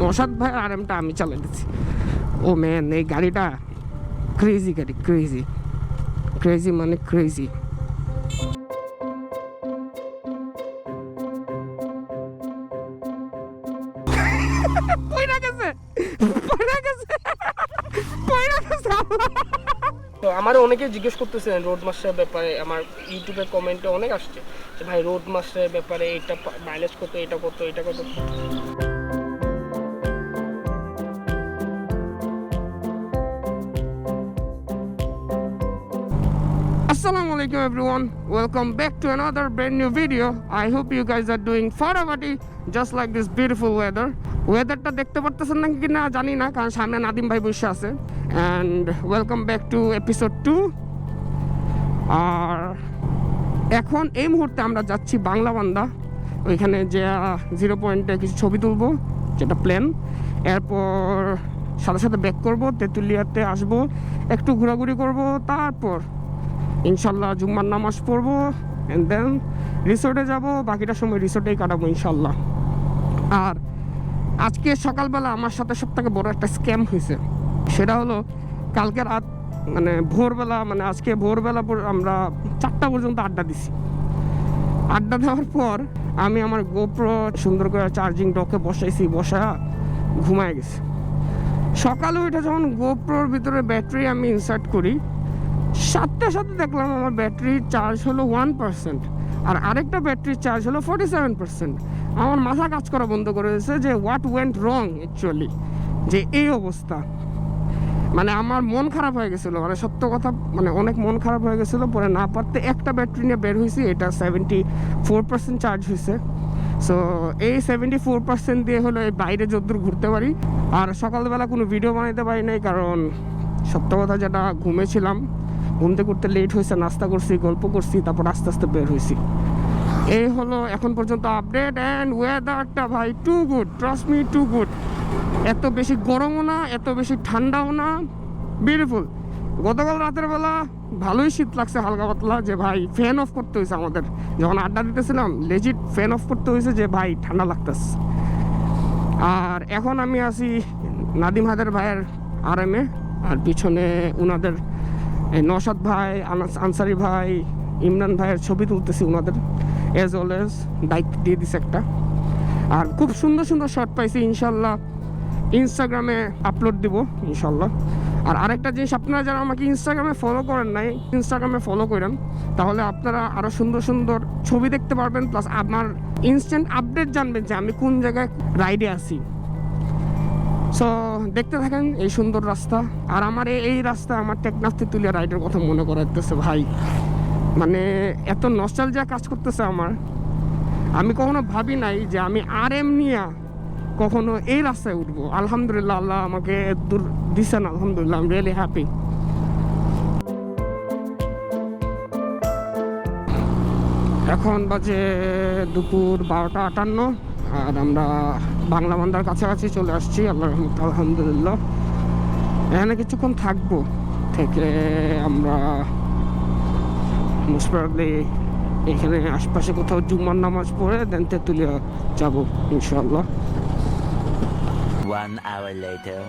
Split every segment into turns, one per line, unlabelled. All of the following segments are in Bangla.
নসাদ ভাই আর এমটা আমি দিচ্ছি ও ম্যান এই গাড়িটা ক্রেজি গাড়ি ক্রেজি ক্রেজি মানে ক্রেজি আমার অনেকে জিজ্ঞেস করতেছেন রোড মাস্টারের ব্যাপারে, আমার ইউটিউবে কমেন্টে অনেক আসছে যে ভাই, রোড মাস্টারের ব্যাপারে এটা মাইলেজ কত, এটা কত এটা কত? Assalamu alaikum, everyone. Welcome back to another brand new video. I hope you guys are doing farawati just like this beautiful weather. ওয়েদারটা দেখতে পারতেছেন নাকি কিনা জানি না, কারণ সামনে নাদিম ভাই বসে আছে and welcome back to episode two আর এখন এই মুহূর্তে আমরা যাচ্ছি বাংলা বান্দা ওইখানে যে জিরো পয়েন্টে কিছু ছবি তুলবো, যেটা প্ল্যান এরপর সাথে সাথে ব্যাক করব, তেঁতুলিয়াতে আসব, একটু ঘোরাঘুরি করব, তারপর ইনশাল্লাহ জুম্মার নামাজ পড়ব অ্যান্ড দেন রিসোর্টে যাব, বাকিটা সময় রিসোর্টেই কাটাবো ইনশাল্লাহ। আর আজকে সকালবেলা আমার সাথে সব থেকে বড় একটা স্ক্যাম হয়েছে। সেটা হলো, কালকে রাত মানে ভোরবেলা মানে আজকে ভোরবেলা আমরা চারটা পর্যন্ত আড্ডা দিছি। আড্ডা দেওয়ার পর আমি আমার গোপ্রো সুন্দর করে চার্জিং ডকে বসাইছি, বসা ঘুমায় গেছি। সকালে উঠে যখন গোপ্রোর ভিতরে ব্যাটারি আমি ইনসার্ট করি সাথে সাথে দেখলাম আমার ব্যাটারির চার্জ হলো ওয়ান পার্সেন্ট আর আরেকটা ব্যাটারির চার্জ হলো ফোর্টি সেভেন পার্সেন্ট আমার মাথা কাজ করা বন্ধ করে দিয়েছে যে হোয়াট ওয়েন্ট রং অ্যাকচুয়ালি যে এই অবস্থা। মানে আমার মন খারাপ হয়ে গেছিল মানে সত্য কথা মানে অনেক মন খারাপ হয়ে গেছিল, পরে না পারতে একটা ব্যাটারি নিয়ে বের হয়েছি, এটা সেভেন্টি ফোর পার্সেন্ট চার্জ হয়েছে। সো এই সেভেন্টি ফোর পার্সেন্ট দিয়ে হলো এই বাইরে যদ্দূর ঘুরতে পারি। আর সকালবেলা কোনো ভিডিও বানাইতে পারি নাই, কারণ সত্য কথা যেটা ঘুমেছিলাম ঘুমতে করতে লেট হয়েছে, নাস্তা করছি, গল্প করছি, তারপর আস্তে আস্তে বের হয়েছি। এই হলো এখন পর্যন্ত আপডেট অ্যান্ড ওয়েদারটা ভাই too good trust me too good এত বেশি গরমও না, এত বেশি ঠান্ডাও না। বিউটিফুল গতকাল রাতের বেলা ভালোই শীত লাগছে, হালকা পাতলা, যে ভাই ফ্যান অফ করতে হয়েছে আমাদের। যখন আড্ডা দিতেছিলাম লেজিট ফ্যান অফ করতে হয়েছে যে ভাই ঠান্ডা লাগতেছে। আর এখন আমি আছি নাদিম হাদের ভাইয়ের আরামে আর পিছনে ওনাদের নসাদ ভাই, আনাস- আনসারি ভাই, ইমরান ভাইয়ের ছবি তুলতেছি ওনাদের এজ অলওয়েজ দায়িত্ব দিয়ে দিছে একটা। আর খুব সুন্দর সুন্দর শট পাইছি, ইনশাল্লাহ। ইনস্টাগ্রামে আপলোড দিব, ইনশাল্লাহ। আর আরেকটা জিনিস, আপনারা যারা আমাকে ইনস্টাগ্রামে ফলো করেন নাই ইনস্টাগ্রামে ফলো করেন, তাহলে আপনারা আরও সুন্দর সুন্দর ছবি দেখতে পারবেন প্লাস আমার ইনস্ট্যান্ট আপডেট জানবেন যে আমি কোন জায়গায় রাইডে আছি। সো দেখতে থাকেন এই সুন্দর রাস্তা। আর আমার এই- রাস্তা আমার টেকনাফ তেঁতুলিয়া রাইডের কথা মনে করাইতেছে ভাই। মানে এত নস্টাল যা কাজ করতেছে আমার। আমি কখনো ভাবি নাই যে আমি আর এম নিয়া কখনো এই রাস্তায় উঠবো। আলহামদুলিল্লাহ, আল্লাহ আমাকে দূর দিচ্ছেন আলহামদুলিল্লাহ আম রিয়েলি হ্যাপি এখন বাজে দুপুর বারোটা আটান্ন, আর আমরা বাংলা বান্দার কাছাকাছি চলে আসছি আল্লাহ রহমত আলহামদুলিল্লাহ। এখানে কিছুক্ষণ থাকব থেকে আমরা মোস্ট এখানে আশপাশে কোথাও জুম্মার নামাজ পড়ে দেন তেঁতুলিয়া যাব ইনশাল্লাহ
One hour later.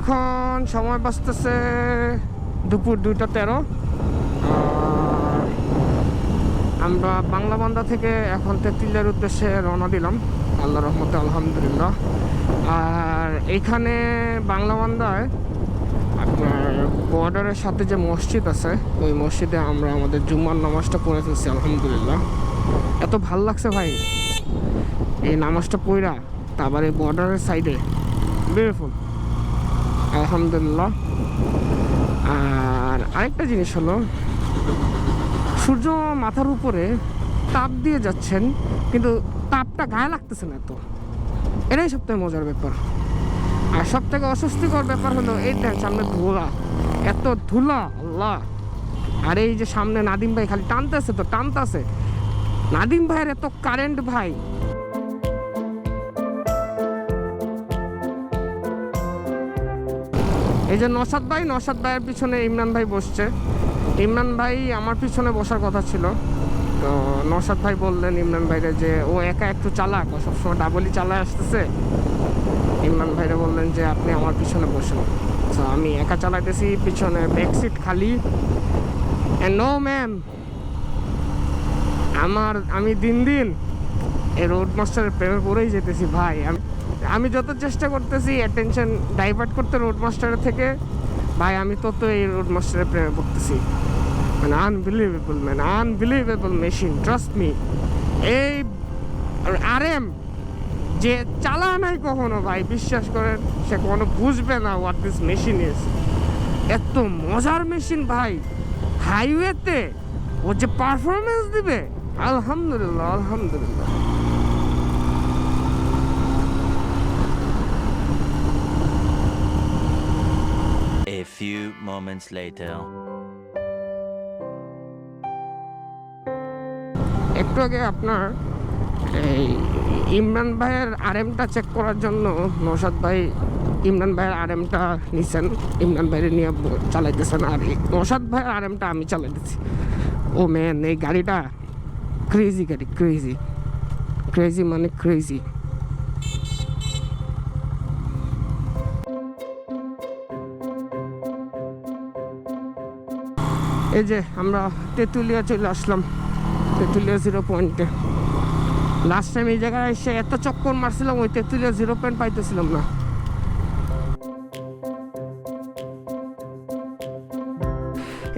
এখন সময় বাঁচতেছে দুপুর দুইটা তেরো। আমরা বাংলা বান্দা থেকে এখন তেঁতুলিয়ার উদ্দেশ্যে রওনা দিলাম। আল্লাহ রহমতে, আলহামদুলিল্লাহ। আর এইখানে বাংলা বান্দায় আপনার বর্ডারের সাথে যে মসজিদ আছে, ওই মসজিদে আমরা আমাদের জুম্মার নামাজটা পড়ে ফেলছি, আলহামদুলিল্লাহ। এত ভালো লাগছে ভাই। এই নামাজটা পড়া তারপরে বর্ডারের সাইডে বিউটিফুল আলহামদুলিল্লাহ। আর আরেকটা জিনিস হলো সূর্য মাথার উপরে তাপ দিয়ে যাচ্ছেন, কিন্তু তাপটা গায়ে লাগতেছে না তো এটাই সবথেকে মজার ব্যাপার। আর সব থেকে অস্বস্তিকর ব্যাপার হলো এইটা, সামনে ধুলা। এত ধুলা, আল্লাহ। আর এই যে সামনে নাদিম ভাই খালি টানতেছে তো, টানতেছে। নাদিম ভাইয়ের এত কারেন্ট ভাই। এই যে নসাদ ভাই নসাদ ভাইয়ের পিছনে ইমরান ভাই বসছে। ইমরান ভাই আমার পিছনে বসার কথা ছিল। তো নসাদ ভাই বললেন ইমরান ভাইরে যে ও একা একটু চালাক, ও সবসময় ডাবলই চালায় আসতেছে। ইমরান ভাইরে বললেন যে আপনি আমার পিছনে বসুন। তো আমি একা চালাইতেছি, পিছনে ব্যাক সিট খালি নো ম্যাম আমার, আমি দিন দিন এই রোড মাস্টারের প্রেমে পড়েই যেতেছি ভাই। আমি আমি যত চেষ্টা করতেছি অ্যাটেনশন ডাইভার্ট করতে রোড মাস্টারের থেকে, ভাই আমি তত এই রোড মাস্টারের প্রেমে পড়তেছি। মানে unbelievable man unbelievable machine trust me এই আর এম যে চালা নাই কখনো ভাই, বিশ্বাস করেন, সে কখনো বুঝবে না হোয়াট দিস মেশিন ইজ এত মজার মেশিন ভাই হাইওয়েতে ও যে পারফরমেন্স দিবে, আলহামদুলিল্লাহ আলহামদুলিল্লাহ।
A few moments later.
একটু আগে আপনার এই ইমরান ভাইয়ের আরএমটা চেক করার জন্য নৌসাদ ভাই ইমরান ভাইয়ের আরএমটা নিছেন। ইমরান ভাইয়ের নিয়ে চালাইতেছেন আর নৌসাদ ভাইয়ের আরএমটা আমি চালাইতেছি ও ম্যান এই গাড়িটা ক্রেজি গাড়ি ক্রেজি ক্রেজি মানে ক্রেজি এই যে আমরা তেঁতুলিয়া চলে আসলাম। তেঁতুলিয়া জিরো পয়েন্টে লাস্ট টাইম এই জায়গায় এসে এত চক্কর মারছিলাম, ওই তেঁতুলিয়া জিরো পয়েন্ট পাইতেছিলাম না।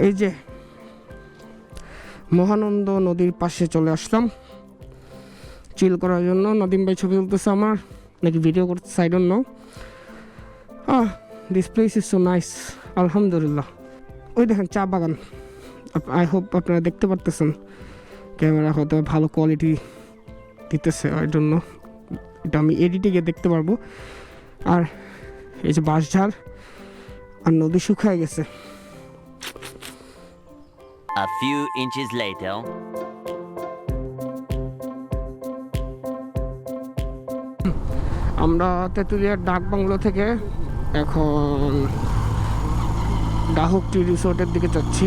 এই যে মহানন্দ নদীর পাশে চলে আসলাম। চিল করার জন্য। নদীম ভাই ছবি তুলতেছে আমার, নাকি ভিডিও করতে don't know ah this place is so nice আলহামদুলিল্লাহ। ওই দেখেন চা বাগান। আই হোপ আপনারা দেখতে পারতেছেন। ক্যামেরা হয়তো ভালো কোয়ালিটি দিতেছে ওই জন্য এটা আমি এডিটিংয়ে দেখতে পারব। আর এই যে বাঁশঝাড় আর নদী শুকায় গেছে।
A few inches later.
আমরা তেঁতুলিয়ার ডাক বাংলো থেকে এখন ডাহুক টি রিসোর্টের দিকে যাচ্ছি।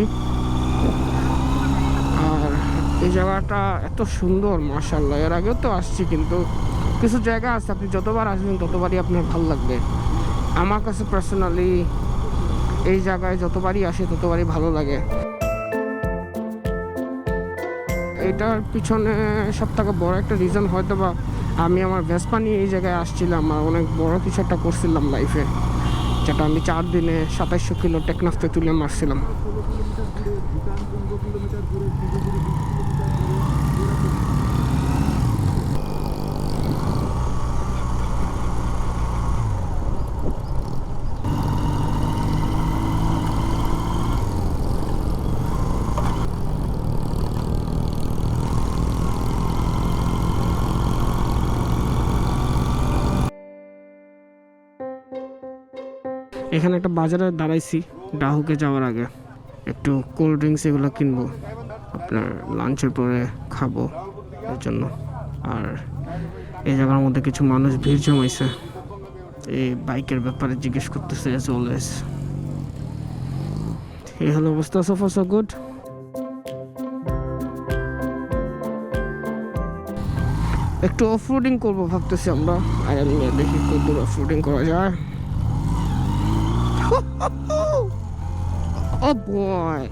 এই জায়গাটা এত সুন্দর মার্শাল্লাহ এর আগেও তো আসছি, কিন্তু কিছু জায়গা আছে, আপনি যতবার আসবেন, ততবারই আপনার ভালো লাগবে। আমার কাছে পার্সোনালি এই জায়গায় যতবারই আসে, ততবারই ভালো লাগে। এটার পিছনে সব থেকে বড় একটা রিজন হয়তো বা আমি আমার ভেসপা নিয়ে এই জায়গায় আসছিলাম আর অনেক বড় কিছু একটা করছিলাম লাইফে যেটা আমি চার দিনে সাতাইশশো কিলো টেকনাফতে তুলে মারছিলাম। এখানে একটা বাজারে দাঁড়াইছি ডাহুকে যাওয়ার আগে। একটু কোল্ড ড্রিঙ্কস এগুলো কিনবো, আপনার লাঞ্চের পরে খাব এর জন্য। আর এই জায়গার মধ্যে কিছু মানুষ ভিড় জমাইছে। এই বাইকের ব্যাপারে জিজ্ঞেস করতেছে এজ অলওয়েজ এই হলো অবস্থা সোফা সো গুড একটু অফ রোডিং করব ভাবতেছি আমরা। আর দেখি কত অফ রোডিং করা যায়। Oh boy.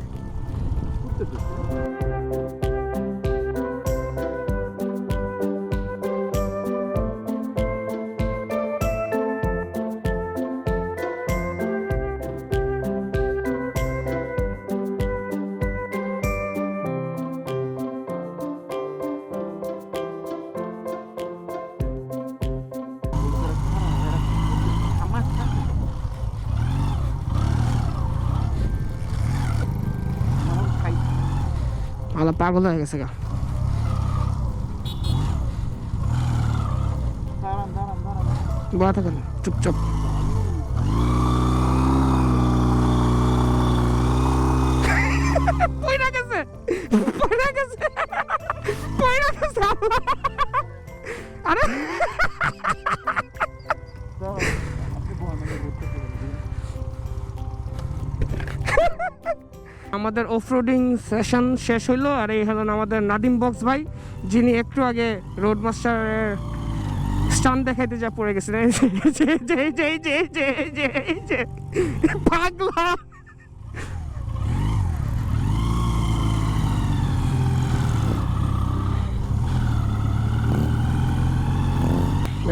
পাগল হয়ে গেছে গা। বড় থাকেন চুপচাপ। পয়রা গেছে পয়রা গেছে পয়রা গেছে। আরে আমাদের
অফরোডিং সেশন শেষ হইল, আর এই হলেন আমাদের নাদিম বক্স ভাই, যিনি একটু আগে রোড মাস্টারের স্টান দেখাইতে যা পড়ে গেছিলেন পাগলা।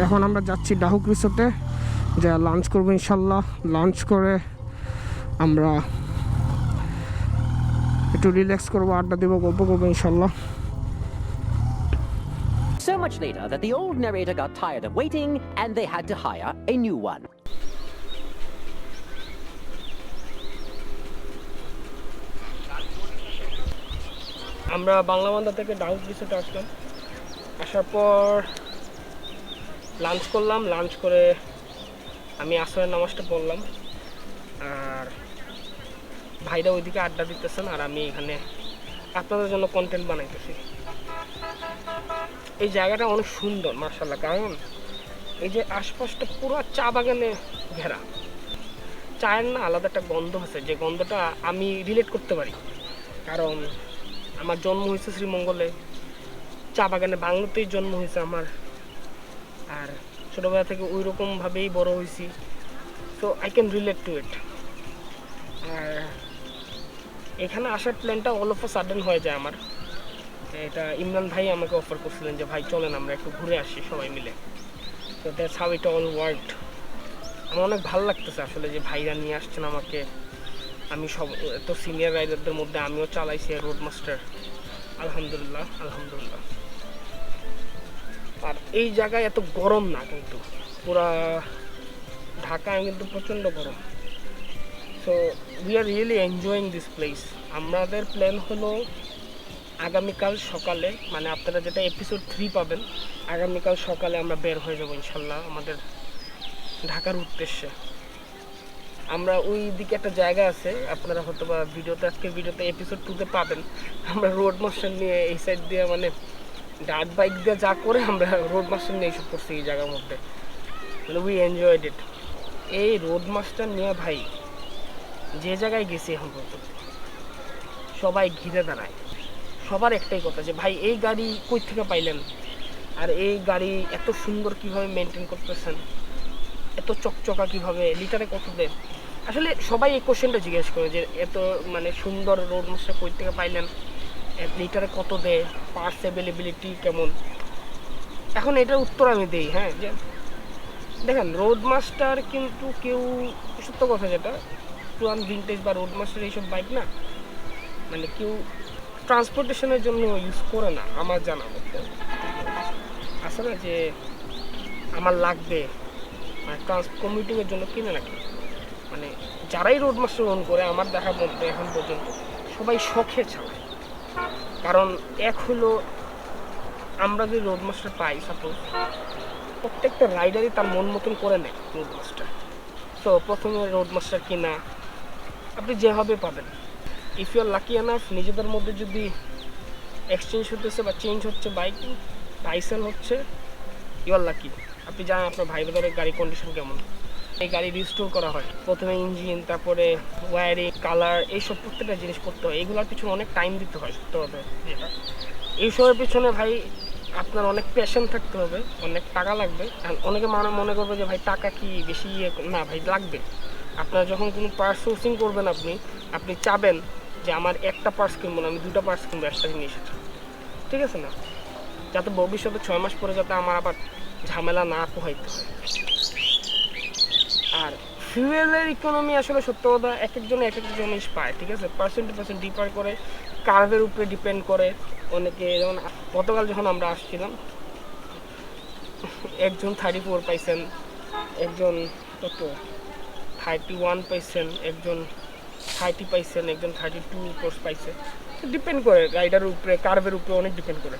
এখন আমরা যাচ্ছি ডাহুক রিসোর্টে যা লাঞ্চ করব ইনশাল্লাহ। লাঞ্চ করে আমরা একটু রিল্যাক্স করব আড্ডা দেবো গল্প করব ইনশাল্লাহ।
So much later that the old narrator got tired of waiting and they had to hire a new one.
আমরা বাংলা বান্দা থেকে ডাউট রিসোর্টে আসলাম। আসার পর লাঞ্চ করলাম। লাঞ্চ করে আমি আসরের নামাজটা পড়লাম। আর ভাইরা ওইদিকে আড্ডা দিতেছেন আর আমি এখানে আপনাদের জন্য কন্টেন্ট বানাইতেছি। এই জায়গাটা অনেক সুন্দর মার্শাল্লাহ কারণ এই যে আশপাশটা পুরো চা বাগানে ঘেরা। চায়ের না আলাদা একটা গন্ধ আছে, যে গন্ধটা আমি রিলেট করতে পারি। কারণ আমার জন্ম হয়েছে শ্রীমঙ্গলে, চা বাগানে বাংলাতেই জন্ম হয়েছে আমার। আর ছোটোবেলা থেকে ওই রকমভাবেই বড় হয়েছি। তো I can relate to it আর এখানে আসার প্ল্যানটা অল অফ সাডেন হয়ে যায় আমার। এটা ইমরান ভাই আমাকে অফার করছিলেন যে, ভাই, চলেন আমরা একটু ঘুরে আসি সবাই মিলে। তো that's how it all world আমার অনেক ভালো লাগতেছে আসলে যে ভাইরা নিয়ে আসছেন আমাকে। আমি সব, এত সিনিয়র রাইডারদের মধ্যে আমিও চালাইছি রোড মাস্টার আলহামদুলিল্লাহ আলহামদুলিল্লাহ। আর এই জায়গায় এত গরম না কিন্তু। পুরা ঢাকায় কিন্তু প্রচণ্ড গরম। So we are really enjoying this place আমাদের প্ল্যান হলো আগামীকাল সকালে মানে আপনারা যেটা এপিসোড থ্রি পাবেন, আগামীকাল সকালে আমরা বের হয়ে যাব ইনশাল্লাহ আমাদের ঢাকার উদ্দেশ্যে। আমরা ওই দিকে একটা জায়গা আছে, আপনারা হয়তো বা ভিডিওতে, আজকের ভিডিওতে এপিসোড টুতে পাবেন। আমরা রোড মাস্টার নিয়ে এই সাইড দিয়ে মানে ডার্ট বাইক দিয়ে যা করে আমরা রোড মাস্টার নিয়ে এইসব করছি এই জায়গার মধ্যে। মানে উই এনজয়েড ইট এই রোড মাস্টার নিয়ে ভাই যে জায়গায় গেছি এখন পর্যন্ত, সবাই ঘিরে দাঁড়ায়। সবার একটাই কথা যে, ভাই, এই গাড়ি কই থেকে পাইলেন? আর এই গাড়ি এত সুন্দর কীভাবে মেনটেন করতেছেন? এত চকচকা কীভাবে? লিটারে কত দেন? আসলে সবাই এই কোশ্চেনটা জিজ্ঞেস করে যে, এত মানে সুন্দর রোড মাস্টার কই থেকে পাইলেন? লিটারে কত দেয়? পার্স অ্যাভেলেবিলিটি কেমন? এখন এটার উত্তর আমি দিই হ্যাঁ? যে, দেখেন রোড মাস্টার কিন্তু কেউ, সত্য কথা যেটা পুরান ভিনটেজ বা রোড মাস্টার এইসব বাইক না মানে কেউ ট্রান্সপোর্টেশনের জন্য ইউজ করে না, আমার জানা মতো। আছে না যে আমার লাগবে মানে ট্রান্স কমিউটিংয়ের জন্য কিনে নাকি মানে যারাই রোড মাস্টার ওন করে, আমার দেখার মধ্যে এখন পর্যন্ত সবাই শখে চালায়। কারণ এক হলো, আমরা যদি রোড মাস্টার পাই সাপোজ প্রত্যেকটা রাইডারই তার মন মতন করে নেয় রোড মাস্টার তো প্রথমে রোড মাস্টার কিনা আপনি যেভাবে পাবেন। If you are lucky enough নিজেদের মধ্যে যদি এক্সচেঞ্জ হতেছে বা চেঞ্জ হচ্ছে বাইক পাইসেল হচ্ছে ইউ আর লাকি আপনি জানেন আপনার ভাই বোনের গাড়ি কন্ডিশন কেমন। এই গাড়ি রিস্টোর করা হয়। প্রথমে ইঞ্জিন তারপরে ওয়ারিং কালার এইসব প্রত্যেকটা জিনিস করতে হয়। এইগুলোর পিছনে অনেক টাইম দিতে হয়। সত্যি কথা যেটা এইসবের পিছনে ভাই আপনার অনেক প্যাশন থাকতে হবে, অনেক টাকা লাগবে। অনেকে মানে মনে করবে যে ভাই টাকা কি বেশি ইয়ে না ভাই লাগবে। আপনার যখন কোনো পার্স সোর্সিং করবেন আপনি আপনি চাবেন যে আমার একটা পার্স কিনবো না, আমি দুটো পার্স কিনবো একটা এসেছি। ঠিক আছে না? যাতে ভবিষ্যতে ছয় মাস পরে যাতে আমার আবার ঝামেলা না পোহাইতে হয়। আর ফিউয়েলের ইকোনমি আসলে সত্য কথা, এক একজনে এক এক জিনিস পায়, ঠিক আছে? পার্সেন্ট টু পার্সেন্ট ডিপার করে কার্ভের উপরে ডিপেন্ড করে। অনেকে যেমন গতকাল যখন আমরা আসছিলাম, একজন থার্টি ফোর পাইছেন, একজন কত? থার্টি ওয়ান পাইছেন একজন থার্টি পাইছেন একজন থার্টি টু কোর্স পাইছে ডিপেন্ড করে রাইডারের উপরে কার্ভের উপরে অনেক ডিপেন্ড করে।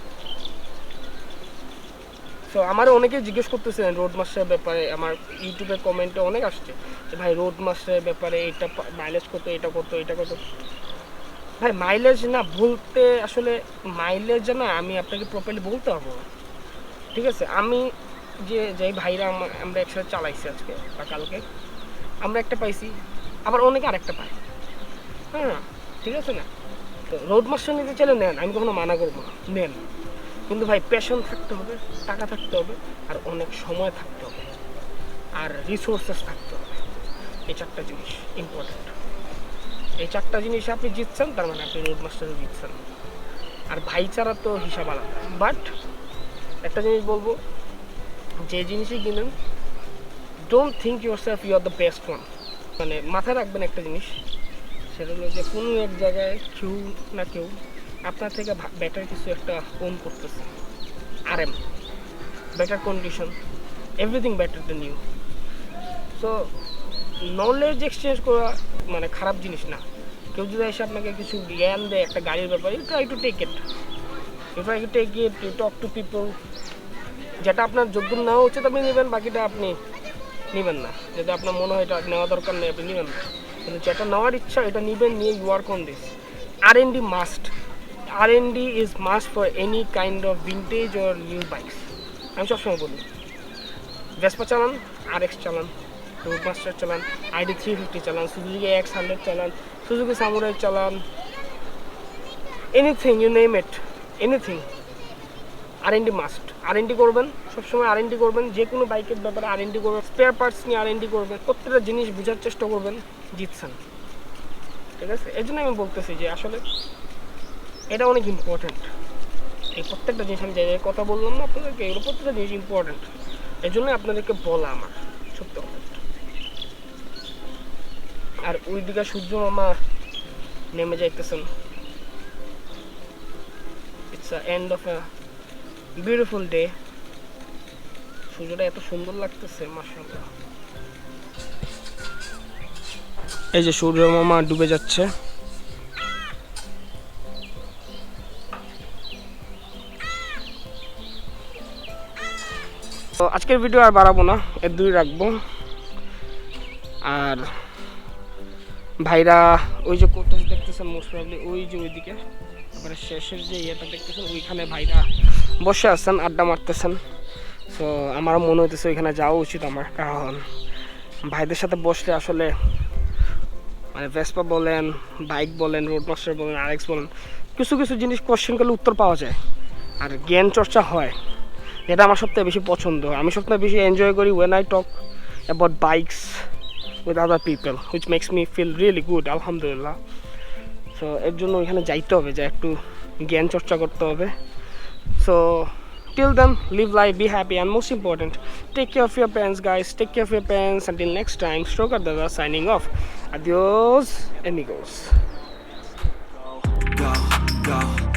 সো আমার অনেকে জিজ্ঞেস করতেছেন রোড মাস্টারের ব্যাপারে, আমার ইউটিউবে কমেন্টে অনেক আসছে যে, ভাই রোড মাস্টারের ব্যাপারে এটা মাইলেজ কত, এটা কত এটা কত? ভাই মাইলেজ না বলতে আসলে মাইলেজ না, আমি আপনাকে প্রপারলি বলতে পারব ঠিক আছে? আমি যে, যেই ভাইরা আমা- আমরা একসাথে চালাইছি আজকে বা কালকে আমরা একটা পাইছি, আবার অনেকে আরেকটা পায়। হ্যাঁ ঠিক আছে না? তো রোড মাস্টার নিতে চাইলে নেন, আমি কখনো মানা করব না, নেন। কিন্তু ভাই প্যাশন থাকতে হবে, টাকা থাকতে হবে, আর অনেক সময় থাকতে হবে। আর রিসোর্সেস থাকতে হবে। এই চারটা জিনিস ইম্পর্টেন্ট এই চারটা জিনিস আপনি জিতছেন, তার মানে আপনি রোড মাস্টারও জিতছেন। আর ভাইচারা তো হিসাব আলাদা। বাট একটা জিনিস বলব, যে জিনিসই কিনেন don't think yourself you are the best one মানে মাথায় রাখবেন একটা জিনিস, সেটা হলো যে কোনো এক জায়গায় কেউ না কেউ আপনার থেকে বেটার কিছু একটা ওন করতেছে। আর M better condition everything better then you so knowledge exchange করা মানে খারাপ জিনিস না। কেউ যদি এসে আপনাকে কিছু জ্ঞান দেয় একটা গাড়ির ব্যাপারে you try to take it you try to take it you talk to people যেটা আপনার যোগ্য নেওয়া উচিত আপনি নেবেন, বাকিটা আপনি নেবেন না। যদি আপনার মনে হয় এটা নেওয়া দরকার নেই, আপনি নেবেন না। কিন্তু যেটা নেওয়ার ইচ্ছা, এটা নেবেন, নিয়ে you work on this R and D must R and D is must for any kind of vintage or new bikes আমি সবসময় বলি ভেসপা চালান আর এক্স চালান রোড মাস্টার চালান আইডি থ্রি ফিফটি চালান সুজুকি এক্স হান্ড্রেড চালান সুজুকি সামুরাই চালান anything you name it anything R and D must R and D করবেন, সবসময় আর এন ডি করবেন যে কোনো বাইকের ব্যাপারে আর এন ডি করবেন স্পেয়ার পার্টস নিয়ে আর এন ডি করবেন, প্রত্যেকটা জিনিস বোঝার চেষ্টা করবেন, জিতছেন। ঠিক আছে? এই জন্য আমি বলতেছি যে আসলে এটা অনেক ইম্পর্ট্যান্ট এই প্রত্যেকটা জিনিস আমি যে যে কথা বললাম না আপনাদেরকে, এগুলো প্রত্যেকটা জিনিস ইম্পর্ট্যান্ট এই জন্য আপনাদেরকে বলা আমার, সত্য আর ওই দিকে সূর্য মামা নেমে যাইতেছেন। It's end of a beautiful day সূর্যটা এত সুন্দর লাগতেছে, মাশাআল্লাহ। এই যে সূর্য মামা ডুবে যাচ্ছে। তো আজকের ভিডিও আর বাড়াবো না এর দুই রাখব। আর ভাইরা, ওই যে কোর্টেজ দেখতেছেন মোস্ট প্রবলি ওই যে ওইদিকে, তারপরে শেষের যে ইয়েটা দেখতেছেন, ওইখানে ভাইরা বসে আছেন, আড্ডা মারতেছেন। তো আমার মনে হইতেছে ওইখানে যাওয়া উচিত আমার কারণ ভাইদের সাথে বসলে আসলে মানে ভেসপা বলেন বাইক বলেন রোড মাস্টার বলেন আরএক্স বলেন, কিছু কিছু জিনিস কোশ্চেন করলে উত্তর পাওয়া যায়। আর জ্ঞান চর্চা হয় এটা আমার সবথেকে বেশি পছন্দ। আমি সবথেকে বেশি এনজয় করি when I talk about bikes with other people which makes me feel really good আলহামদুলিল্লাহ। সো এর জন্য ওইখানে যাইতে হবে, যে একটু জ্ঞান চর্চা করতে হবে। So till then live life be happy and most important take care of your parents guys. Take care of your parents. Until next time stroker dada signing off. Adios amigos.
Go, go.